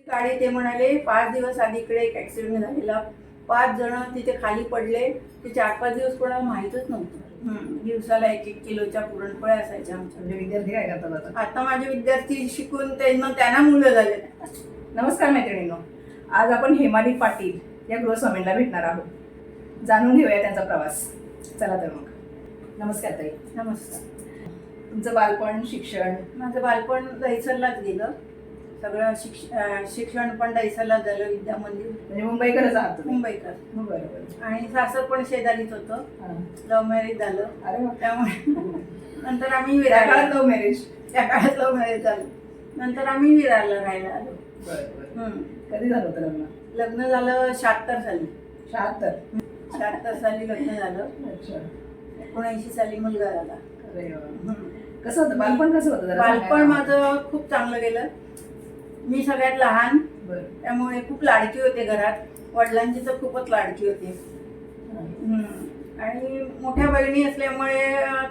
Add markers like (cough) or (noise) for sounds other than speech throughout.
गाडी ते म्हणाले पाच दिवस आधी इकडे एक ऍक्सिडेंट झालेला. पाच जण तिथे खाली पडले. ते चार पाच दिवस कोणाला माहीतच नव्हतं. दिवसाला एक एक किलोच्या पुरणपोळ्या असायच्या आमच्या. विद्यार्थी काय करतात आता? आता माझे विद्यार्थी शिकून ते मग त्यांना मुलं झाले. नमस्कार मैत्रिणींनो. आज आपण हेमाली पाटील या गृहस्वामींना भेटणार आहोत. जाणून घेऊया त्यांचा प्रवास. चला तर मग. नमस्कार ताई. नमस्कार. तुमचं बालपण शिक्षण? माझं बालपण दहिसरलाच गेलं. सगळं शिक्ष शिक्षण पण दहिसरलाच झालं विद्या मंदिर म्हणजे मुंबईकरच आहात तुम्ही? मुंबईकर बरोबर आणि सासर पण शेजारीच होतं. लव्ह मॅरेज झालं. अरे वा. त्यामुळे (laughs) नंतर आम्ही त्या काळात लव्ह मॅरेज त्या काळात लव्ह मॅरेज झालं. नंतर आम्ही विरारला राहायला आलो. बरोबर हम्म. कधी झालं होतं लग्न? लग्न झालं शहात्तर साली. शहात्तर? शहात्तर साली लग्न झालं. अच्छा. एकोणऐंशी साली मुलगा झाला. अरे वा. हम्म. कसं होतं? बालपण कसं होतं? जरा बालपण सांगायला? माझं खूप चांगलं गेलं. मी सगळ्यात लहान. त्यामुळे खूप लाडकी होते घरात. वडिलांची तर खूपच लाडकी होते. आणि मोठ्या बहिणी असल्यामुळे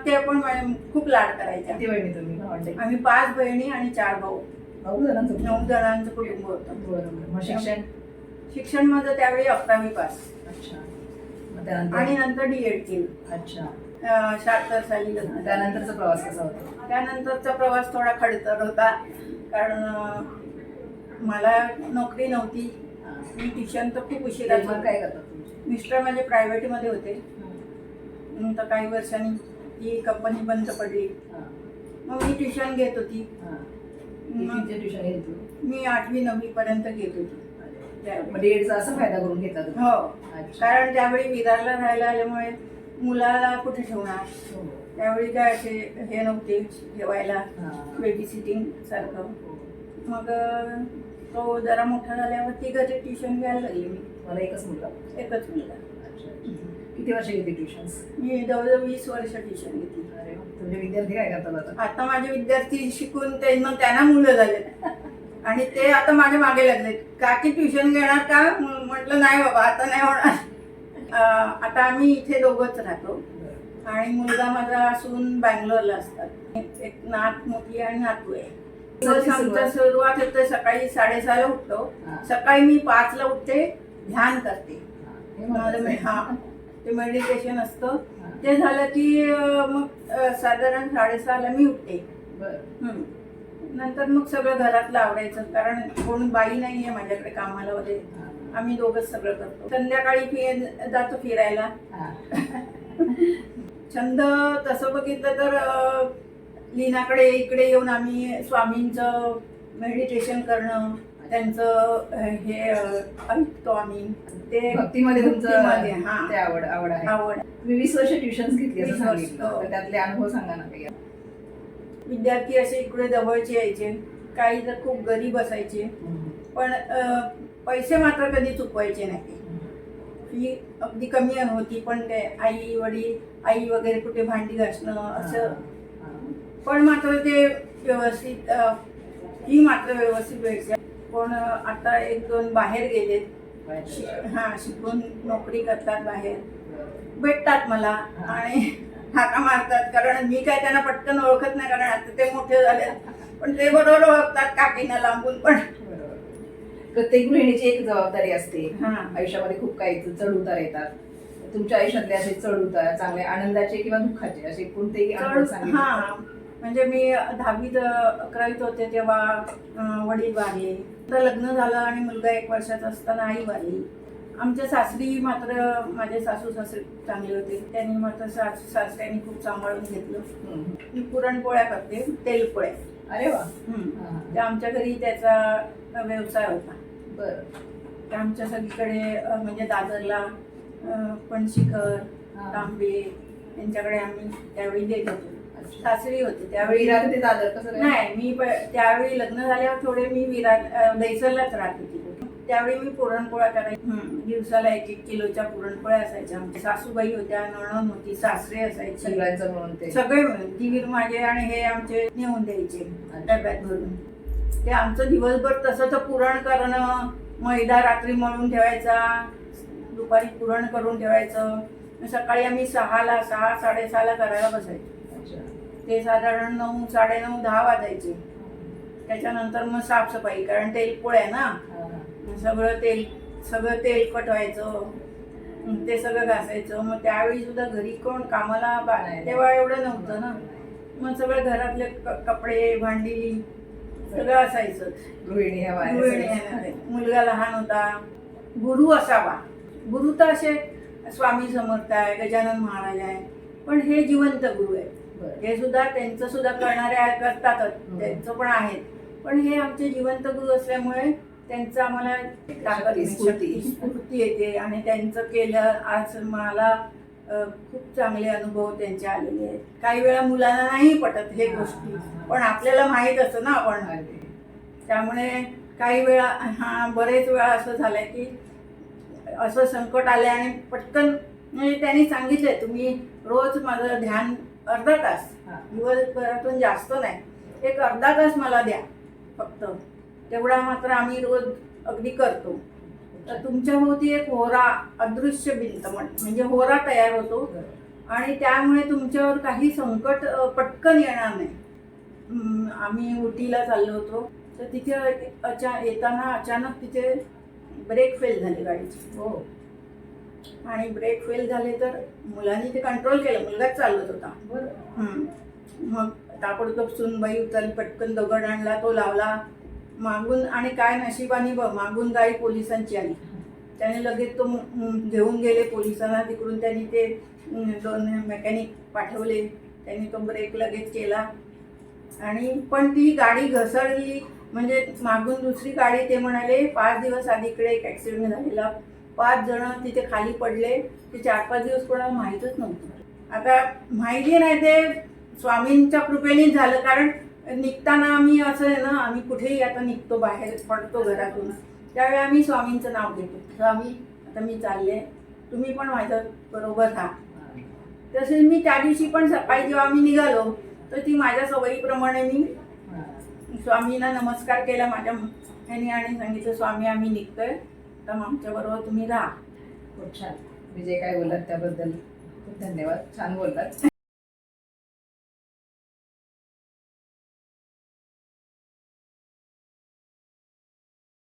ते पण खूप लाड करायच्या. किती बहिणी तुम्ही? आम्ही पाच बहिणी आणि चार भाऊ. नऊ जणांचं कुटुंब. नऊ जणांचं कुटुंब होतं. शिक्षण? शिक्षण माझं त्यावेळी अकरावी पास. अच्छा. आणि नंतर डी एड केलं. अच्छा. शहात्तर साली. त्यानंतरचा प्रवास कसा होता? त्यानंतरचा प्रवास थोडा खडतर होता. कारण मला नोकरी नव्हती. हां. मी ट्युशन तर खूप उशिरा मग काय करतात मिस्टर माझे प्रायव्हेटमध्ये होते. नंतर काही वर्षांनी ती कंपनी बंद पडली. हां. मग मी ट्युशन घेत होती. हां. मग ट्युशन मी आठवी नववी पर्यंत घेत होती. मग डीएडचा असा फायदा करून घेतला तुम्ही? हो. कारण त्यावेळी विरारला राहायला आल्यामुळे मुलाला कुठे ठेवणार? हो. त्यावेळी काय असे हे नव्हते. ठेवायला हां. बेबी सिटिंग सारखं मग अं, तो जरा मोठा झाल्यावर ती घरी ट्युशन घ्यायला लागली. मी मला एकच मुलगा. एकच मुलगा. अच्छा. किती वर्ष घेतली ट्युशन्स मी जवळजवळ वीस वर्ष ट्युशन घेतली अरे. तुमचे विद्यार्थी काय करतात आता? आता माझे विद्यार्थी शिकून ते मग त्यांना मुलं झाले. आणि ते आता माझ्या मागे लागले. काकी ट्युशन घेणार का? म्हटलं नाही बाबा आता नाही होणार. आता आम्ही इथे दोघंच राहतो. आणि मुलगा माझा असून बँगलोरला असतात. एक नात मोठी आणि नातू आहे. दिवस आमचा सुरुवात होते सकाळी साडेसहाला उठतो. सकाळी मी पाचला उठते ध्यान करते हां. आहे. ते मेडिटेशन असतं. ते झालं की मग साधारण साडेसहाला मी उठते. नंतर मग सगळं घरातलं आवडायचं कारण कोण बाई नाहीये माझ्याकडे कामाला वगैरे. आम्ही दोघंच सगळं करतो संध्याकाळी फि जातो फिरायला. (laughs) छंद तसं बघितलं तर लीनाकडे इकडे येऊन आम्ही स्वामींचं मेडिटेशन करणं त्यांचं हे ऐकतो आम्ही. ते भक्तीमध्ये तुमचं हां. ते आवड आवड आहे. आवड. तुम्ही वीस वर्ष ट्युशन्स घेतली असं 20 वर्ष, सांगितलं. हो. तर त्यातले अनुभव सांगा ना काही. विद्यार्थी असे इकडे जवळचे यायचे. काही तर खूप गरीब असायचे. पण पैसे मात्र कधी चुकवायचे नाही. फी अगदी कमी होती पण ते आई वडील आई वगैरे कुठे भांडी घासणं असं पण मात्र ते व्यवस्थित फी मात्र व्यवस्थित भेटते. पण आता एक दोन बाहेर गेलेत. हा शिकून नोकरी करतात बाहेर. भेटतात मला आणि हाका मारतात. कारण मी काय त्यांना पटकन ओळखत नाही कारण आता ते मोठे झाले पण ते बरोबर ओळखतात काकीना लांबून पण. प्रत्येक गृहिणीची एक जबाबदारी असते. हा. आयुष्यामध्ये खूप काही चढ उतार येतात. तुमच्या आयुष्यातले असे चढ उतार चांगले आनंदाचे किंवा दुःखाचे असे कोणतेही सांगितले हा. म्हणजे मी दहावीत अकरावीत होते तेव्हा वडील वारले तर लग्न झालं आणि मुलगा एक वर्षाचा असताना आई वारली आमच्या सासरी मात्र माझे सासू सासरे चांगले होते त्यांनी मात्र सासू सासऱ्यांनी खूप सांभाळून घेतलं. मी पुरणपोळ्या करते तेलपोळ्या अरे वा. ते आमच्या घरी त्याचा व्यवसाय होता बरं ते आमच्या सगळीकडे म्हणजे दादरला पणशीकर. तांबे यांच्याकडे आम्ही त्यावेळी देत होतो. सासरी होते त्यावेळी ते दादर कसं काय? नाही मी प- त्यावेळी लग्न झाल्यावर थोडे मी विरार अं, दहिसरलाच राहत होती. त्यावेळी मी पुरणपोळ्या करायची. दिवसाला एक एक किलोच्या पुरणपोळ्या असायच्या. आमच्या सासूबाई होत्या नणन होती सासरे असायचे. सगळ्यांचं म्हणून ते. सगळे मिळून माझे आणि हे आमचे नेऊन द्यायचे डब्यात भरून. ते आमचं दिवसभर तसं तर पुरण करणं मैदा रात्री मळून ठेवायचा दुपारी पुरण करून ठेवायचं. सकाळी आम्ही सहाला सहा साडेसहाला करायला बसायचो. ते साधारण नऊ साडेनऊ दहा वाजायचे. त्याच्यानंतर मग साफसफाई कारण तेल पोळ्या ना? सगळं तेल सगळं तेल कटवायचं ते सगळं घासायचं. मग त्यावेळी सुद्धा घरी कोण कामाला. तेव्हा एवढं नव्हतं ना? मग सगळं घरातले कपडे भांडी सगळं असायचं. आहे. मुलगा लहान होता. गुरु असावा. गुरु तर असे स्वामी समर्थ आहे गजानन महाराज आहे. पण हे जिवंत गुरु आहे. हे सुद्धा त्यांचं सुद्धा करणारे करतातच हम्म. त्यांचं पण आहेत पण हे आमचे जिवंत गुरु असल्यामुळे त्यांचं आम्हाला ताकद स्फूर्ती. येते आणि त्यांचं केलं आज मला खूप चांगले अनुभव त्यांचे आलेले आहेत काही वेळा मुलांना नाही पटत हे हा, गोष्टी हा, हा. पण आपल्याला माहीत असतं ना आपण. त्यामुळे काही वेळा हा बरेच वेळा असं झालंय की असं संकट आलंय आणि पटकन म्हणजे त्यांनी सांगितलंय तुम्ही रोज माझं ध्यान अर्धा तास. हा. दिवसभरातून जास्त नाही. एक अर्धा तास मला द्या फक्त. तेवढा मात्र आम्ही रोज अगदी करतो. तर तुमच्या भोवती एक होरा अदृश्य भिंत म्हण म्हणजे होरा तयार होतो. आणि त्यामुळे तुमच्यावर काही संकट पटकन येणार नाही. आम्ही उटीला चाललो होतो. तर तिथे अचा येताना अचानक तिथे ब्रेक फेल झाली गाडीची. हो. आणि ब्रेक फेल झाले तर मुलांनी ते कंट्रोल केलं. मुलगाच चालवत होता. बरं. मग ताबडतोब सुनबाई उतरली पटकन दगड आणला तो लावला. मागून आणि काय नशिबाने बघ मागून गाडी पोलिसांची आली. त्याने लगेच तो घेऊन गेले पोलिसांना. तिकडून त्यांनी ते दोन मेकॅनिक पाठवले. त्यांनी तो ब्रेक लगेच केला. आणि पण ती गाडी घसरली. म्हणजे मागून दुसरी गाडी ते म्हणाले पाच दिवस आधी इकडे एक ॲक्सिडेंट झालेला. पाच जण तिथे खाली पडले ते चार पाच दिवस कोणाला माहीतच नव्हतं. आता माहिती नाही ते स्वामींच्या कृपेनेच झालं कारण निघताना आम्ही असं आहे ना आम्ही कुठेही आता निघतो बाहेर पडतो घरातून. त्यावेळी आम्ही स्वामींचं नाव घेतो. स्वामी आता मी चालले. तुम्ही पण माझ्या बरोबर राहा. तसेच मी त्या दिवशी पण सकाळी जेव्हा आम्ही निघालो तर ती माझ्या सवयीप्रमाणे मी. स्वामींना नमस्कार केला. माझ्या ह्यानी आणि सांगितलं स्वामी आम्ही निघतोय. तर आमच्याबरोबर तुम्ही राहा. खूप छान. मी जे काय बोललात त्याबद्दल? खूप धन्यवाद. छान बोललात.